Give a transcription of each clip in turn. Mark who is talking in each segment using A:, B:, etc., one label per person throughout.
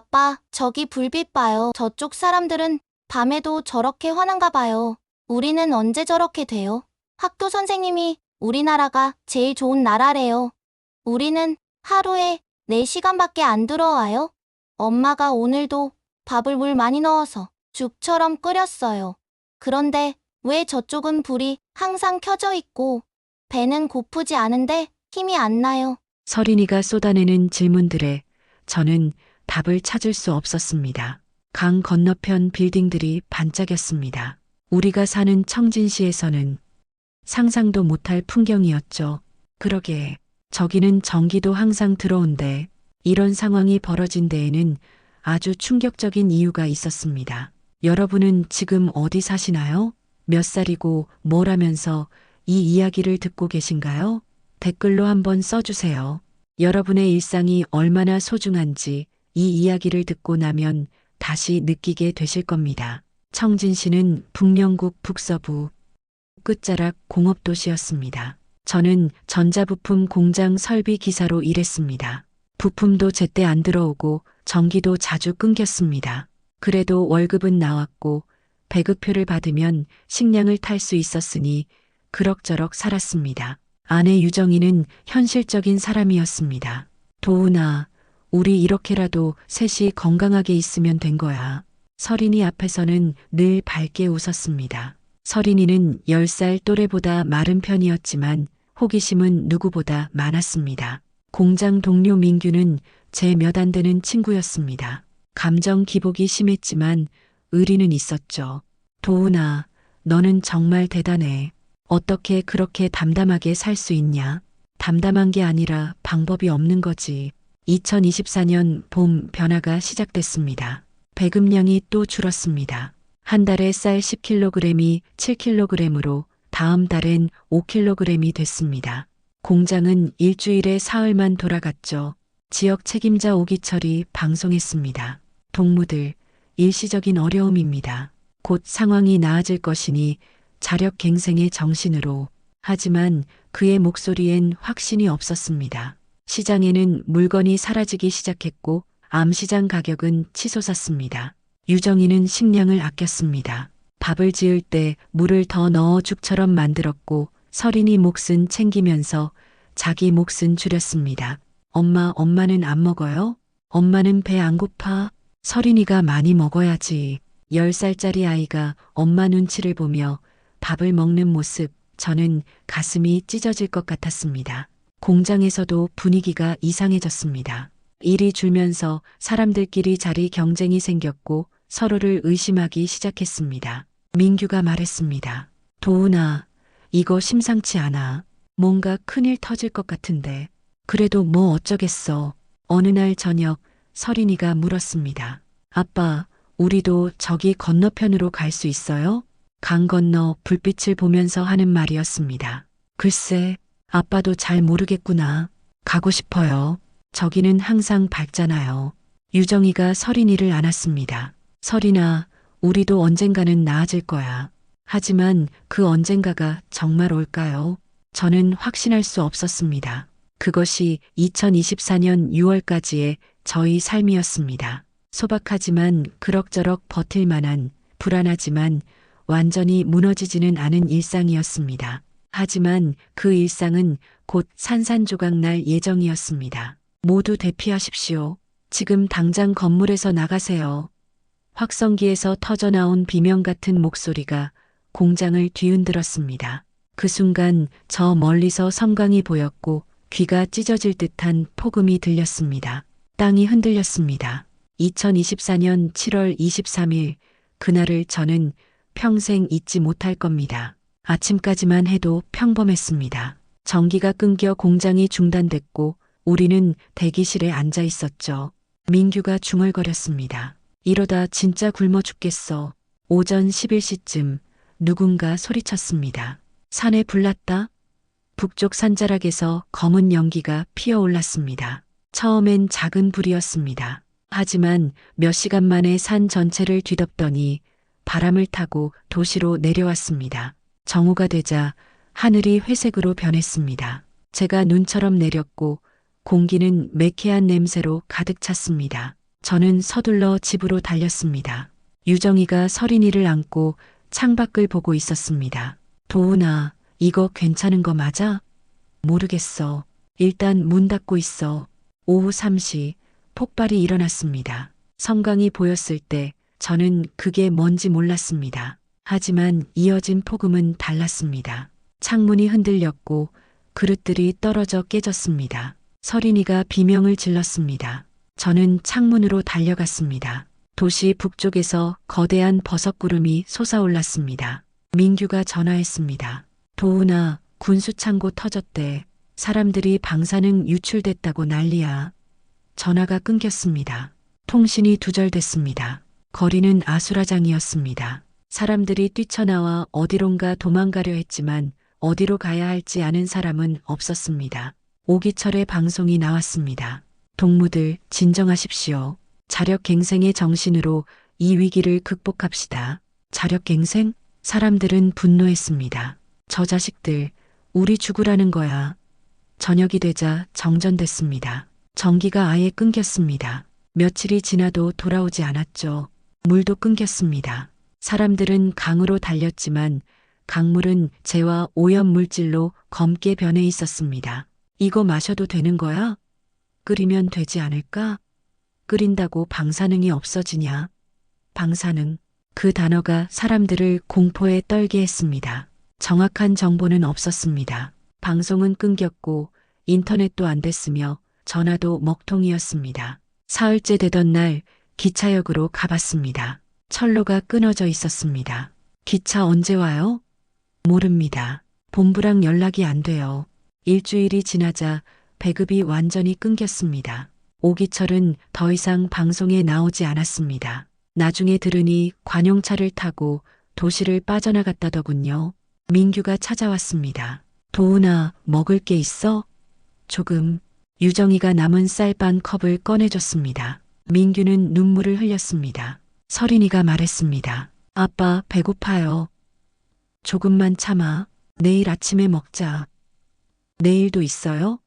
A: 아빠, 저기 불빛 봐요. 저쪽 사람들은 밤에도 저렇게 화난가 봐요. 우리는 언제 저렇게 돼요? 학교 선생님이 우리나라가 제일 좋은 나라래요. 우리는 하루에 4시간밖에 안 들어와요. 엄마가 오늘도 밥을 물 많이 넣어서 죽처럼 끓였어요. 그런데 왜 저쪽은 불이 항상 켜져 있고 배는 고프지 않은데 힘이 안 나요?
B: 서린이가 쏟아내는 질문들에 저는 답을 찾을 수 없었습니다. 강 건너편 빌딩들이 반짝였습니다. 우리가 사는 청진시에서는 상상도 못할 풍경이었죠. 그러게 저기는 전기도 항상 들어온데 이런 상황이 벌어진 데에는 아주 충격적인 이유가 있었습니다. 여러분은 지금 어디 사시나요? 몇 살이고 뭘 하면서 이 이야기를 듣고 계신가요? 댓글로 한번 써주세요. 여러분의 일상이 얼마나 소중한지 이 이야기를 듣고 나면 다시 느끼게 되실 겁니다. 청진시는 북령국 북서부 끝자락 공업도시였습니다. 저는 전자부품 공장 설비 기사로 일했습니다. 부품도 제때 안 들어오고 전기도 자주 끊겼습니다. 그래도 월급은 나왔고 배급표를 받으면 식량을 탈 수 있었으니 그럭저럭 살았습니다. 아내 유정이는 현실적인 사람이었습니다. 도훈아, 우리 이렇게라도 셋이 건강하게 있으면 된 거야. 서린이 앞에서는 늘 밝게 웃었습니다. 서린이는 10살 또래보다 마른 편이었지만 호기심은 누구보다 많았습니다. 공장 동료 민규는 제 몇 안 되는 친구였습니다. 감정 기복이 심했지만 의리는 있었죠. 도훈아, 너는 정말 대단해. 어떻게 그렇게 담담하게 살 수 있냐? 담담한 게 아니라 방법이 없는 거지. 2024년 봄 변화가 시작됐습니다. 배급량이 또 줄었습니다. 한 달에 쌀 10kg이 7kg으로 다음 달엔 5kg이 됐습니다. 공장은 일주일에 사흘만 돌아갔죠. 지역 책임자 오기철이 방송했습니다. 동무들, 일시적인 어려움입니다. 곧 상황이 나아질 것이니 자력 갱생의 정신으로. 하지만 그의 목소리엔 확신이 없었습니다. 시장에는 물건이 사라지기 시작했고 암시장 가격은 치솟았습니다. 유정이는 식량을 아꼈습니다. 밥을 지을 때 물을 더 넣어 죽처럼 만들었고 서린이 몫은 챙기면서 자기 몫은 줄였습니다. 엄마, 엄마는 안 먹어요? 엄마는 배 안 고파? 서린이가 많이 먹어야지. 10살짜리 아이가 엄마 눈치를 보며 밥을 먹는 모습, 저는 가슴이 찢어질 것 같았습니다. 공장에서도 분위기가 이상해졌습니다. 일이 줄면서 사람들끼리 자리 경쟁이 생겼고 서로를 의심하기 시작했습니다. 민규가 말했습니다. 도훈아, 이거 심상치 않아. 뭔가 큰일 터질 것 같은데. 그래도 뭐 어쩌겠어. 어느 날 저녁 서린이가 물었습니다. 아빠, 우리도 저기 건너편으로 갈 수 있어요? 강 건너 불빛을 보면서 하는 말이었습니다. 글쎄, 아빠도 잘 모르겠구나. 가고 싶어요. 저기는 항상 밝잖아요. 유정이가 서린이를 안았습니다. 서린아, 우리도 언젠가는 나아질 거야. 하지만 그 언젠가가 정말 올까요? 저는 확신할 수 없었습니다. 그것이 2024년 6월까지의 저희 삶이었습니다. 소박하지만 그럭저럭 버틸 만한 불안하지만 완전히 무너지지는 않은 일상이었습니다. 하지만 그 일상은 곧 산산조각 날 예정이었습니다. 모두 대피하십시오. 지금 당장 건물에서 나가세요. 확성기에서 터져나온 비명 같은 목소리가 공장을 뒤흔들었습니다. 그 순간 저 멀리서 섬광이 보였고 귀가 찢어질 듯한 폭음이 들렸습니다. 땅이 흔들렸습니다. 2024년 7월 23일 그날을 저는 평생 잊지 못할 겁니다. 아침까지만 해도 평범했습니다. 전기가 끊겨 공장이 중단됐고 우리는 대기실에 앉아 있었죠. 민규가 중얼거렸습니다. 이러다 진짜 굶어 죽겠어. 오전 11시쯤 누군가 소리쳤습니다. 산에 불났다? 북쪽 산자락에서 검은 연기가 피어올랐습니다. 처음엔 작은 불이었습니다. 하지만 몇 시간 만에 산 전체를 뒤덮더니 바람을 타고 도시로 내려왔습니다. 정오가 되자 하늘이 회색으로 변했습니다. 제가 눈처럼 내렸고 공기는 매캐한 냄새로 가득 찼습니다. 저는 서둘러 집으로 달렸습니다. 유정이가 서린이를 안고 창밖을 보고 있었습니다. 도훈아, 이거 괜찮은 거 맞아? 모르겠어. 일단 문 닫고 있어. 오후 3시 폭발이 일어났습니다. 성광이 보였을 때 저는 그게 뭔지 몰랐습니다. 하지만 이어진 폭음은 달랐습니다. 창문이 흔들렸고 그릇들이 떨어져 깨졌습니다. 서린이가 비명을 질렀습니다. 저는 창문으로 달려갔습니다. 도시 북쪽에서 거대한 버섯구름이 솟아올랐습니다. 민규가 전화했습니다. 도훈아, 군수창고 터졌대. 사람들이 방사능 유출됐다고 난리야. 전화가 끊겼습니다. 통신이 두절됐습니다. 거리는 아수라장이었습니다. 사람들이 뛰쳐나와 어디론가 도망가려 했지만 어디로 가야 할지 아는 사람은 없었습니다. 오기철의 방송이 나왔습니다. 동무들 진정하십시오. 자력갱생의 정신으로 이 위기를 극복합시다. 자력갱생? 사람들은 분노했습니다. 저 자식들, 우리 죽으라는 거야. 저녁이 되자 정전됐습니다. 전기가 아예 끊겼습니다. 며칠이 지나도 돌아오지 않았죠. 물도 끊겼습니다. 사람들은 강으로 달렸지만 강물은 재와 오염 물질로 검게 변해 있었습니다. 이거 마셔도 되는 거야? 끓이면 되지 않을까? 끓인다고 방사능이 없어지냐? 방사능. 그 단어가 사람들을 공포에 떨게 했습니다. 정확한 정보는 없었습니다. 방송은 끊겼고 인터넷도 안 됐으며 전화도 먹통이었습니다. 사흘째 되던 날 기차역으로 가봤습니다. 철로가 끊어져 있었습니다. 기차 언제 와요? 모릅니다. 본부랑 연락이 안 돼요. 일주일이 지나자 배급이 완전히 끊겼습니다. 오기철은 더 이상 방송에 나오지 않았습니다. 나중에 들으니 관용차를 타고 도시를 빠져나갔다더군요. 민규가 찾아왔습니다. 도훈아, 먹을 게 있어? 조금. 유정이가 남은 쌀반 컵을 꺼내줬습니다. 민규는 눈물을 흘렸습니다. 서린이가 말했습니다. 아빠, 배고파요. 조금만 참아. 내일 아침에 먹자. 내일도 있어요?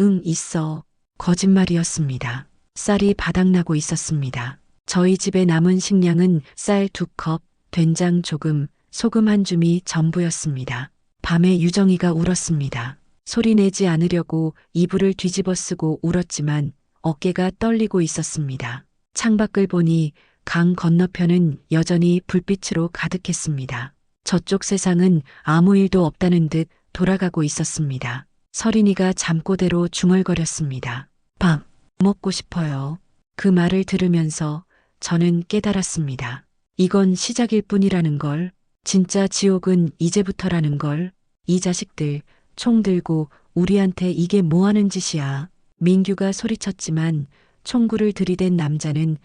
B: 응, 있어. 거짓말이었습니다. 쌀이 바닥나고 있었습니다. 저희 집에 남은 식량은 쌀 두 컵, 된장 조금, 소금 한 줌이 전부였습니다. 밤에 유정이가 울었습니다. 소리 내지 않으려고 이불을 뒤집어 쓰고 울었지만 어깨가 떨리고 있었습니다. 창밖을 보니 강 건너편은 여전히 불빛으로 가득했습니다. 저쪽 세상은 아무 일도 없다는 듯 돌아가고 있었습니다. 서린이가 잠꼬대로 중얼거렸습니다. 밥 먹고 싶어요. 그 말을 들으면서 저는 깨달았습니다. 이건 시작일 뿐이라는 걸, 진짜 지옥은 이제부터라는 걸, 이 자식들 총 들고 우리한테 이게 뭐 하는 짓이야. 민규가 소리쳤지만 총구를 들이댄 남자는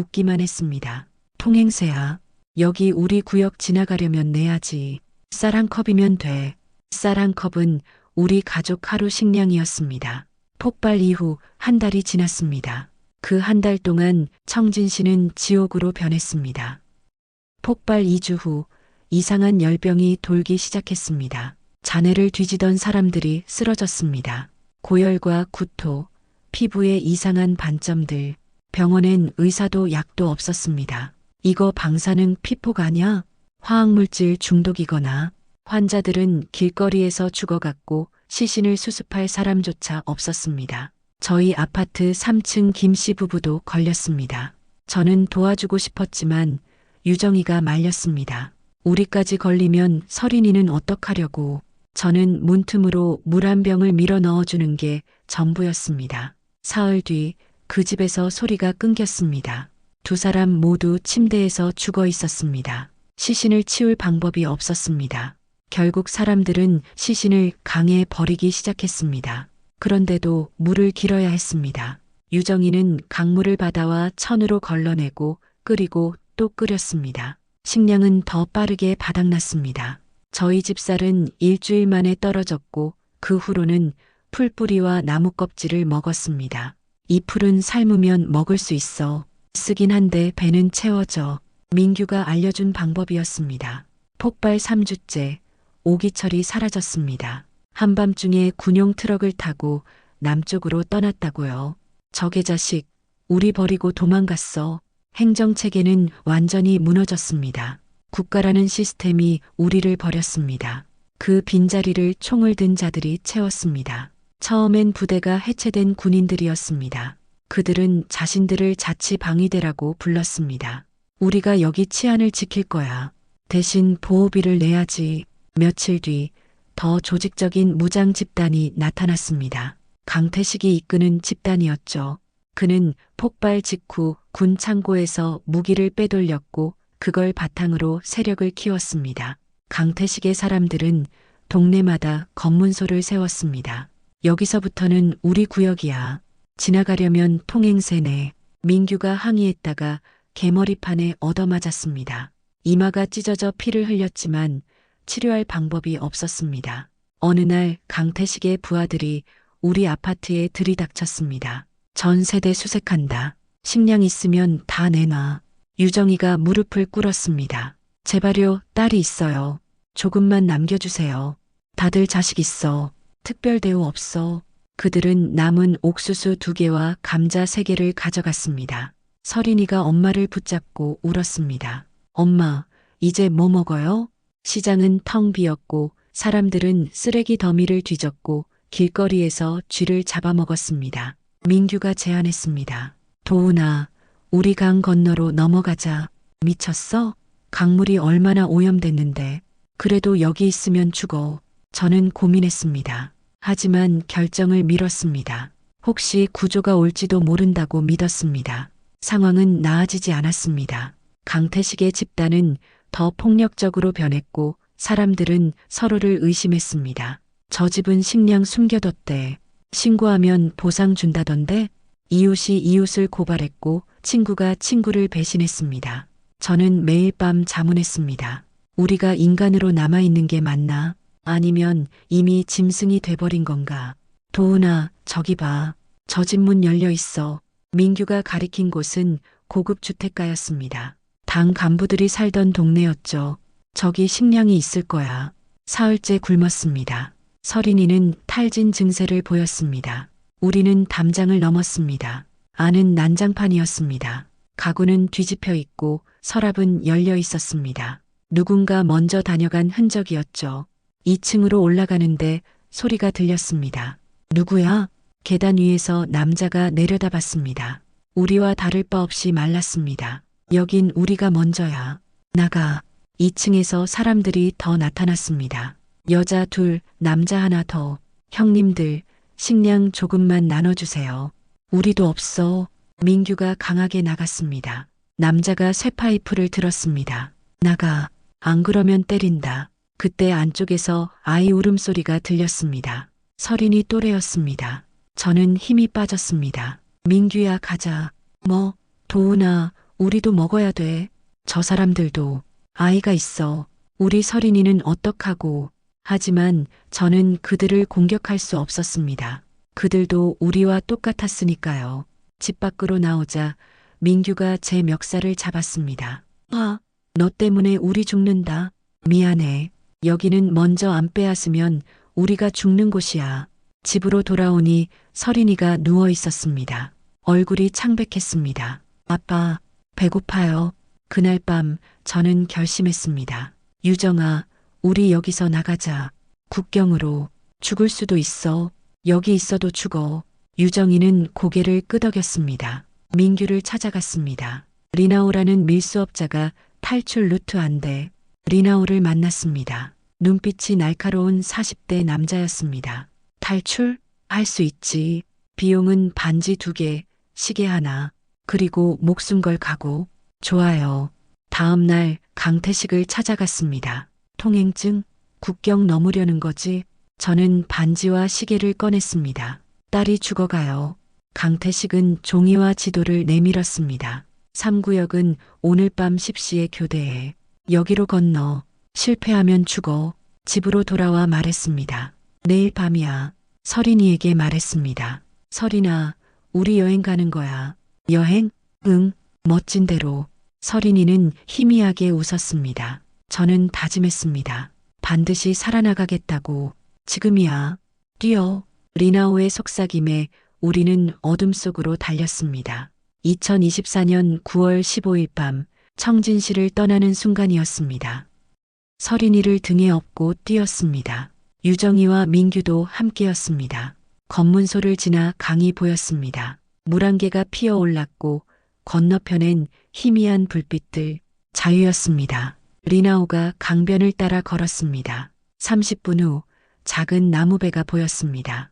B: 웃기만 했습니다. 통행세야. 여기 우리 구역 지나가려면 내야지. 쌀 한 컵이면 돼. 쌀 한 컵은 우리 가족 하루 식량이었습니다. 폭발 이후 한 달이 지났습니다. 그 한 달 동안 청진 씨는 지옥으로 변했습니다. 폭발 2주 후 이상한 열병이 돌기 시작했습니다. 잔해를 뒤지던 사람들이 쓰러졌습니다. 고열과 구토, 피부에 이상한 반점들, 병원엔 의사도 약도 없었습니다. 이거 방사능 피폭 아냐? 화학물질 중독이거나 환자들은 길거리에서 죽어갔고 시신을 수습할 사람조차 없었습니다. 저희 아파트 3층 김씨 부부도 걸렸습니다. 저는 도와주고 싶었지만 유정이가 말렸습니다. 우리까지 걸리면 서린이는 어떡하려고. 저는 문틈으로 물 한 병을 밀어 넣어주는 게 전부였습니다. 사흘 뒤 그 집에서 소리가 끊겼습니다. 두 사람 모두 침대에서 죽어 있었습니다. 시신을 치울 방법이 없었습니다. 결국 사람들은 시신을 강에 버리기 시작했습니다. 그런데도 물을 길어야 했습니다. 유정이는 강물을 받아와 천으로 걸러내고 끓이고 또 끓였습니다. 식량은 더 빠르게 바닥났습니다. 저희 집살은 일주일 만에 떨어졌고 그 후로는 풀뿌리와 나무 껍질을 먹었습니다. 이 풀은 삶으면 먹을 수 있어. 쓰긴 한데 배는 채워져. 민규가 알려준 방법이었습니다. 폭발 3주째 오기철이 사라졌습니다. 한밤중에 군용 트럭을 타고 남쪽으로 떠났다고요. 적의 자식, 우리 버리고 도망갔어. 행정체계는 완전히 무너졌습니다. 국가라는 시스템이 우리를 버렸습니다. 그 빈자리를 총을 든 자들이 채웠습니다. 처음엔 부대가 해체된 군인들이었습니다. 그들은 자신들을 자치 방위대라고 불렀습니다. 우리가 여기 치안을 지킬 거야. 대신 보호비를 내야지. 며칠 뒤 더 조직적인 무장 집단이 나타났습니다. 강태식이 이끄는 집단이었죠. 그는 폭발 직후 군 창고에서 무기를 빼돌렸고 그걸 바탕으로 세력을 키웠습니다. 강태식의 사람들은 동네마다 검문소를 세웠습니다. 여기서부터는 우리 구역이야. 지나가려면 통행세네. 민규가 항의했다가 개머리판에 얻어맞았습니다. 이마가 찢어져 피를 흘렸지만 치료할 방법이 없었습니다. 어느 날 강태식의 부하들이 우리 아파트에 들이닥쳤습니다. 전 세대 수색한다. 식량 있으면 다 내놔. 유정이가 무릎을 꿇었습니다. 제발요, 딸이 있어요. 조금만 남겨주세요. 다들 자식 있어. 특별 대우 없어. 그들은 남은 옥수수 두 개와 감자 세 개를 가져갔습니다. 서린이가 엄마를 붙잡고 울었습니다. 엄마, 이제 뭐 먹어요? 시장은 텅 비었고 사람들은 쓰레기 더미를 뒤졌고 길거리에서 쥐를 잡아먹었습니다. 민규가 제안했습니다. 도훈아, 우리 강 건너로 넘어가자. 미쳤어? 강물이 얼마나 오염됐는데. 그래도 여기 있으면 죽어. 저는 고민했습니다. 하지만 결정을 미뤘습니다. 혹시 구조가 올지도 모른다고 믿었습니다. 상황은 나아지지 않았습니다. 강태식의 집단은 더 폭력적으로 변했고 사람들은 서로를 의심했습니다. 저 집은 식량 숨겨뒀대. 신고하면 보상 준다던데 이웃이 이웃을 고발했고 친구가 친구를 배신했습니다. 저는 매일 밤 자문했습니다. 우리가 인간으로 남아있는 게 맞나? 아니면 이미 짐승이 돼버린 건가? 도훈아, 저기 봐. 저 집 문 열려 있어. 민규가 가리킨 곳은 고급 주택가였습니다. 당 간부들이 살던 동네였죠. 저기 식량이 있을 거야. 사흘째 굶었습니다. 서린이는 탈진 증세를 보였습니다. 우리는 담장을 넘었습니다. 안은 난장판이었습니다. 가구는 뒤집혀 있고 서랍은 열려 있었습니다. 누군가 먼저 다녀간 흔적이었죠. 2층으로 올라가는데 소리가 들렸습니다. 누구야? 계단 위에서 남자가 내려다 봤습니다. 우리와 다를 바 없이 말랐습니다. 여긴 우리가 먼저야. 나가. 2층에서 사람들이 더 나타났습니다. 여자 둘, 남자 하나 더. 형님들, 식량 조금만 나눠주세요. 우리도 없어. 민규가 강하게 나갔습니다. 남자가 쇠 파이프를 들었습니다. 나가. 안 그러면 때린다. 그때 안쪽에서 아이 울음소리가 들렸습니다. 서린이 또래였습니다. 저는 힘이 빠졌습니다. 민규야 가자. 뭐, 도훈아, 우리도 먹어야 돼. 저 사람들도 아이가 있어. 우리 서린이는 어떡하고. 하지만 저는 그들을 공격할 수 없었습니다. 그들도 우리와 똑같았으니까요. 집 밖으로 나오자 민규가 제 멱살을 잡았습니다. 아, 너 때문에 우리 죽는다. 미안해. 여기는 먼저 안 빼앗으면 우리가 죽는 곳이야. 집으로 돌아오니 서린이가 누워 있었습니다. 얼굴이 창백했습니다. 아빠, 배고파요. 그날 밤 저는 결심했습니다. 유정아, 우리 여기서 나가자. 국경으로 죽을 수도 있어. 여기 있어도 죽어. 유정이는 고개를 끄덕였습니다. 민규를 찾아갔습니다. 리나오라는 밀수업자가 탈출 루트 안대 리나오를 만났습니다. 눈빛이 날카로운 40대 남자였습니다. 탈출? 할 수 있지. 비용은 반지 두 개, 시계 하나, 그리고 목숨 걸 가고. 좋아요. 다음 날 강태식을 찾아갔습니다. 통행증? 국경 넘으려는 거지? 저는 반지와 시계를 꺼냈습니다. 딸이 죽어가요. 강태식은 종이와 지도를 내밀었습니다. 3구역은 오늘 밤 10시에 교대해. 여기로 건너. 실패하면 죽어. 집으로 돌아와 말했습니다. 내일 밤이야. 서린이에게 말했습니다. 서린아, 우리 여행 가는 거야. 여행? 응, 멋진 대로. 서린이는 희미하게 웃었습니다. 저는 다짐했습니다. 반드시 살아나가겠다고. 지금이야. 뛰어. 리나오의 속삭임에 우리는 어둠 속으로 달렸습니다. 2024년 9월 15일 밤 청진시를 떠나는 순간이었습니다. 서린이를 등에 업고 뛰었습니다. 유정이와 민규도 함께였습니다. 검문소를 지나 강이 보였습니다. 물안개가 피어 올랐고 건너편엔 희미한 불빛들, 자유였습니다. 리나오가 강변을 따라 걸었습니다. 30분 후 작은 나무배가 보였습니다.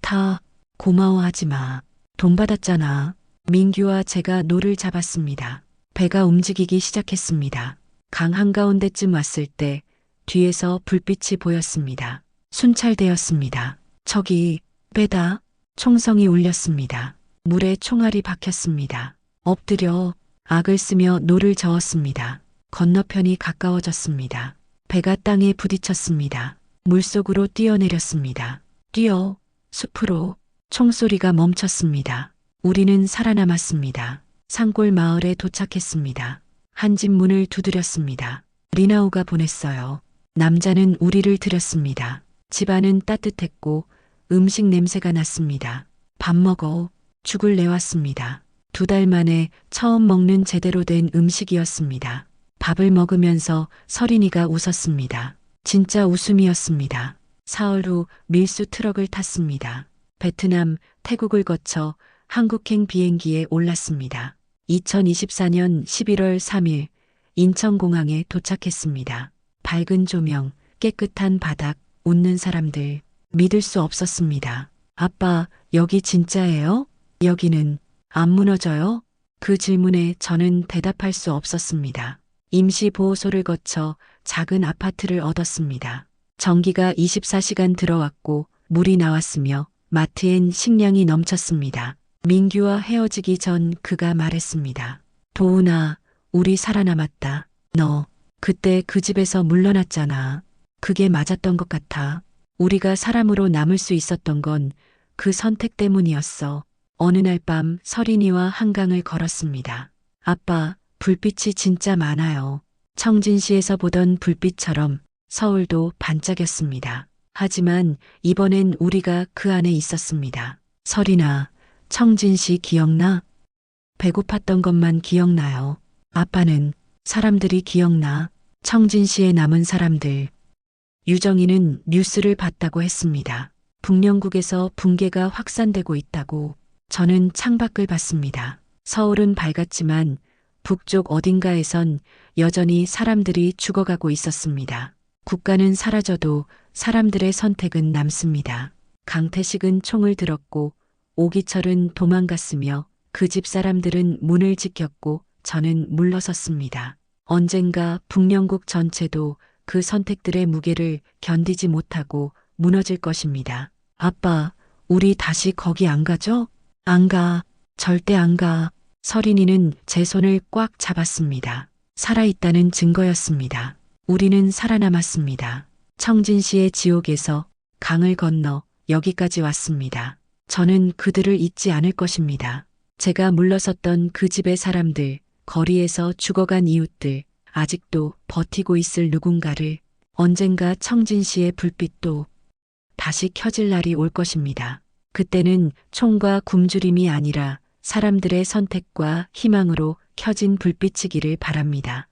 B: 타. 고마워하지 마. 돈 받았잖아. 민규와 제가 노를 잡았습니다. 배가 움직이기 시작했습니다. 강 한가운데쯤 왔을 때 뒤에서 불빛이 보였습니다. 순찰되었습니다. 저기 배다. 총성이 울렸습니다. 물에 총알이 박혔습니다. 엎드려 악을 쓰며 노를 저었습니다. 건너편이 가까워졌습니다. 배가 땅에 부딪혔습니다. 물속으로 뛰어내렸습니다. 뛰어 숲으로 총소리가 멈췄습니다. 우리는 살아남았습니다. 산골 마을에 도착했습니다. 한 집 문을 두드렸습니다. 리나우가 보냈어요. 남자는 우리를 들였습니다. 집안은 따뜻했고 음식 냄새가 났습니다. 밥 먹어. 죽을 내왔습니다. 두 달 만에 처음 먹는 제대로 된 음식이었습니다. 밥을 먹으면서 서린이가 웃었습니다. 진짜 웃음이었습니다. 사흘 후 밀수 트럭을 탔습니다. 베트남, 태국을 거쳐 한국행 비행기에 올랐습니다. 2024년 11월 3일 인천공항에 도착했습니다. 밝은 조명, 깨끗한 바닥, 웃는 사람들. 믿을 수 없었습니다. 아빠, 여기 진짜예요? 여기는 안 무너져요? 그 질문에 저는 대답할 수 없었습니다. 임시보호소를 거쳐 작은 아파트를 얻었습니다. 전기가 24시간 들어왔고 물이 나왔으며 마트엔 식량이 넘쳤습니다. 민규와 헤어지기 전 그가 말했습니다. 도훈아, 우리 살아남았다. 너, 그때 그 집에서 물러났잖아. 그게 맞았던 것 같아. 우리가 사람으로 남을 수 있었던 건 그 선택 때문이었어. 어느 날 밤 서린이와 한강을 걸었습니다. 아빠, 불빛이 진짜 많아요. 청진시에서 보던 불빛처럼 서울도 반짝였습니다. 하지만 이번엔 우리가 그 안에 있었습니다. 설이나 청진시 기억나? 배고팠던 것만 기억나요. 아빠는 사람들이 기억나. 청진시에 남은 사람들. 유정이는 뉴스를 봤다고 했습니다. 북령국에서 붕괴가 확산되고 있다고 저는 창밖을 봤습니다. 서울은 밝았지만 북쪽 어딘가에선 여전히 사람들이 죽어가고 있었습니다. 국가는 사라져도 사람들의 선택은 남습니다. 강태식은 총을 들었고 오기철은 도망갔으며 그 집 사람들은 문을 지켰고 저는 물러섰습니다. 언젠가 북령국 전체도 그 선택들의 무게를 견디지 못하고 무너질 것입니다. 아빠, 우리 다시 거기 안 가죠? 안 가. 절대 안 가. 서린이는 제 손을 꽉 잡았습니다. 살아있다는 증거였습니다. 우리는 살아남았습니다. 청진시의 지옥에서 강을 건너 여기까지 왔습니다. 저는 그들을 잊지 않을 것입니다. 제가 물러섰던 그 집의 사람들, 거리에서 죽어간 이웃들, 아직도 버티고 있을 누군가를 언젠가 청진시의 불빛도 다시 켜질 날이 올 것입니다. 그때는 총과 굶주림이 아니라 사람들의 선택과 희망으로 켜진 불빛이기를 바랍니다.